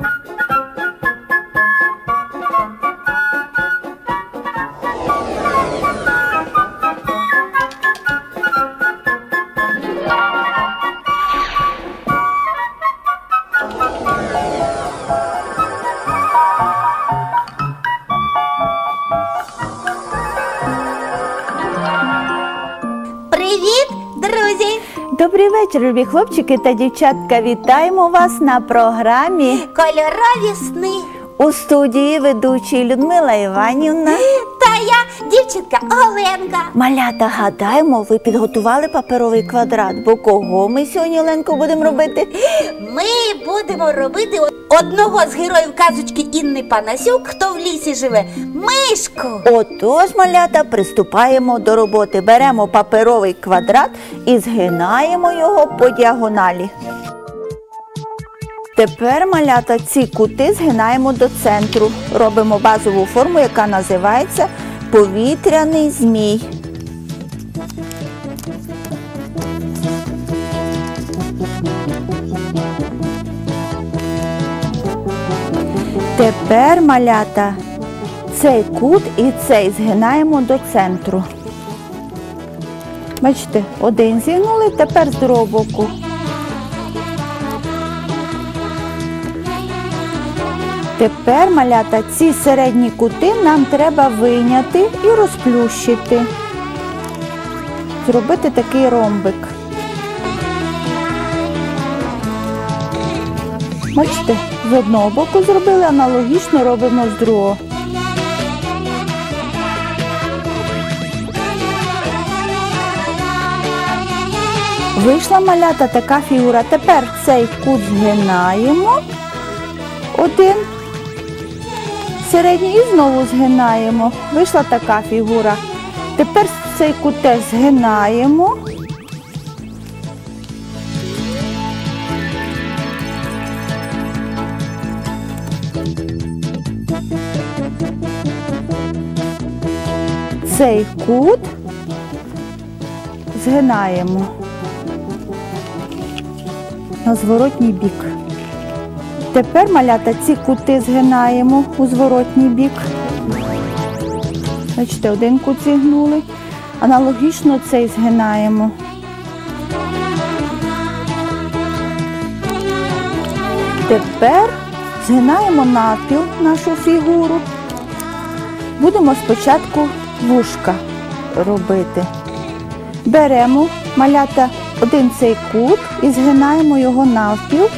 you Добрий вечір, любі хлопчики та дівчатка. Вітаємо вас на програмі Кольорові сни. у студії ведучій Людмила Іванівна. Та я дівчинка Оленка. Малята, гадаємо, ви підготували паперовий квадрат. Бо кого ми сьогодні, Оленко, будемо робити? Ми будемо робити одного з героїв казочки Інни Панасюк, хто в лісі живе. Мишку. Отож, малята, приступаємо до роботи. Беремо паперовий квадрат і згинаємо його по діагоналі. Тепер малята ці кути згинаємо до центру. Робимо базову форму, яка називається повітряний змій. Тепер малята цей кут і цей згинаємо до центру. Бачите, один зігнули, тепер з другого боку. Тепер, малята, ці середні кути нам треба вийняти і розплющити. Зробити такий ромбик. Бачите, з одного боку зробили, аналогічно робимо з другого. Вийшла малята така фігура. Тепер цей кут згинаємо. Один. Середній і знову згинаємо. Вийшла така фігура. Тепер цей кут теж згинаємо. Цей кут згинаємо на зворотній бік. Тепер малята ці кути згинаємо у зворотній бік. Бачите, один кут зігнули. Аналогічно цей згинаємо. Тепер згинаємо навпіл нашу фігуру. Будемо спочатку вушка робити. Беремо малята один цей кут і згинаємо його навпіл.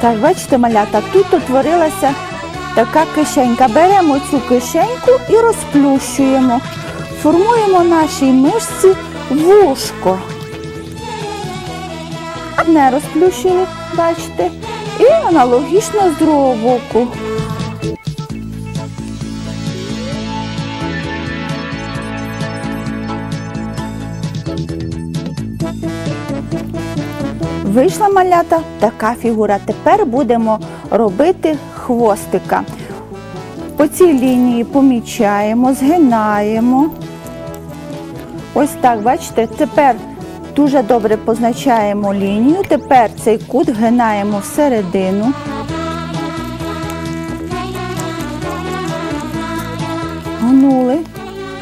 Так, бачите, малята, тут утворилася така кишенька. Беремо цю кишеньку і розплющуємо. Формуємо нашій мишці вушко. Одне розплющили, бачите, і аналогічно з другого боку. Вийшла малята така фігура. Тепер будемо робити хвостика. По цій лінії помічаємо, згинаємо. Ось так, бачите, тепер дуже добре позначаємо лінію. Тепер цей кут гинаємо всередину. Гнули.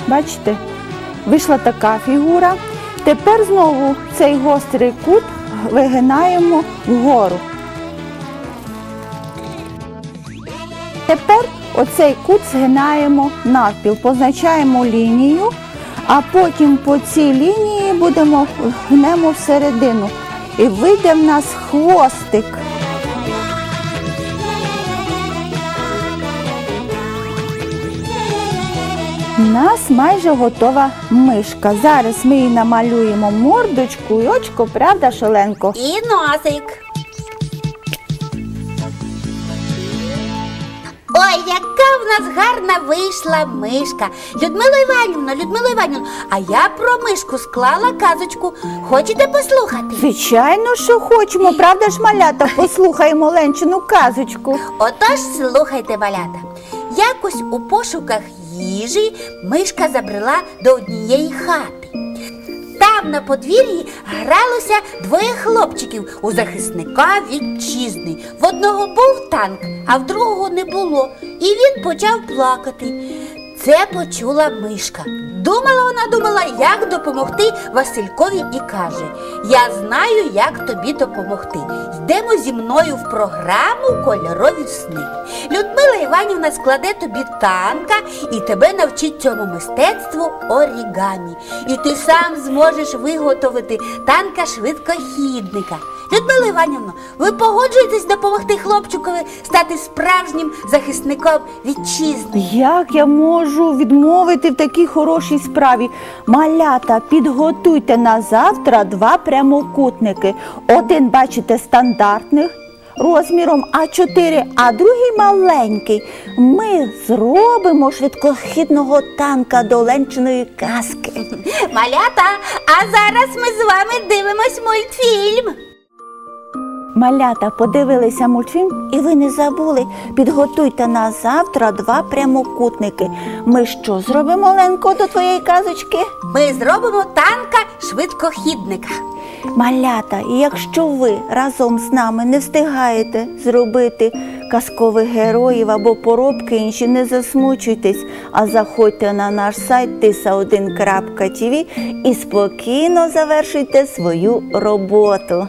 Бачите? Вийшла така фігура. Тепер знову цей гострий кут вигинаємо вгору. Тепер оцей кут згинаємо навпіл, позначаємо лінію, а потім по цій лінії будемо гнемо всередину. І вийде в нас хвостик. У нас майже готова мишка. Зараз ми їй намалюємо мордочку і очко, правда, Шоленко? І носик. Ой, яка в нас гарна вийшла мишка. Людмила Іванівна, Людмила Іванівна, а я про мишку склала казочку. Хочете послухати? Звичайно, що хочемо, правда ж, малята? Послухаємо Ленчину казочку. Отож, слухайте, малята. Якось у пошуках їжі мишка забрела до однієї хати. Там на подвір'ї гралося двоє хлопчиків у захисника вітчизни. В одного був танк, а в другого не було, і він почав плакати. Це почула мишка. Думала вона думала, як допомогти Василькові і каже: Я знаю, як тобі допомогти. Йдемо зі мною в програму Кольорові сни. Людмила Іванівна складе тобі танка і тебе навчить цьому мистецтву орігамі. І ти сам зможеш виготовити танка швидкохідника. Людмила Іванівна, ви погоджуєтесь допомогти хлопчикові стати справжнім захисником вітчизни? Як я можу відмовити в такій хорошій справі? Малята, підготуйте на завтра два прямокутники. Один, бачите, стандартних розміром А4, а другий маленький. Ми зробимо швидкохідного танка до ленчиної казки. Малята, а зараз ми з вами дивимось мультфільм. Малята подивилися мультфільм, і ви не забули. Підготуйте на завтра два прямокутники. Ми що зробимо Ленко до твоєї казочки? Ми зробимо танка швидкохідника. Малята, і якщо ви разом з нами не встигаєте зробити казкових героїв або поробки інші, не засмучуйтесь, а заходьте на наш сайт tisa1.tv і спокійно завершуйте свою роботу.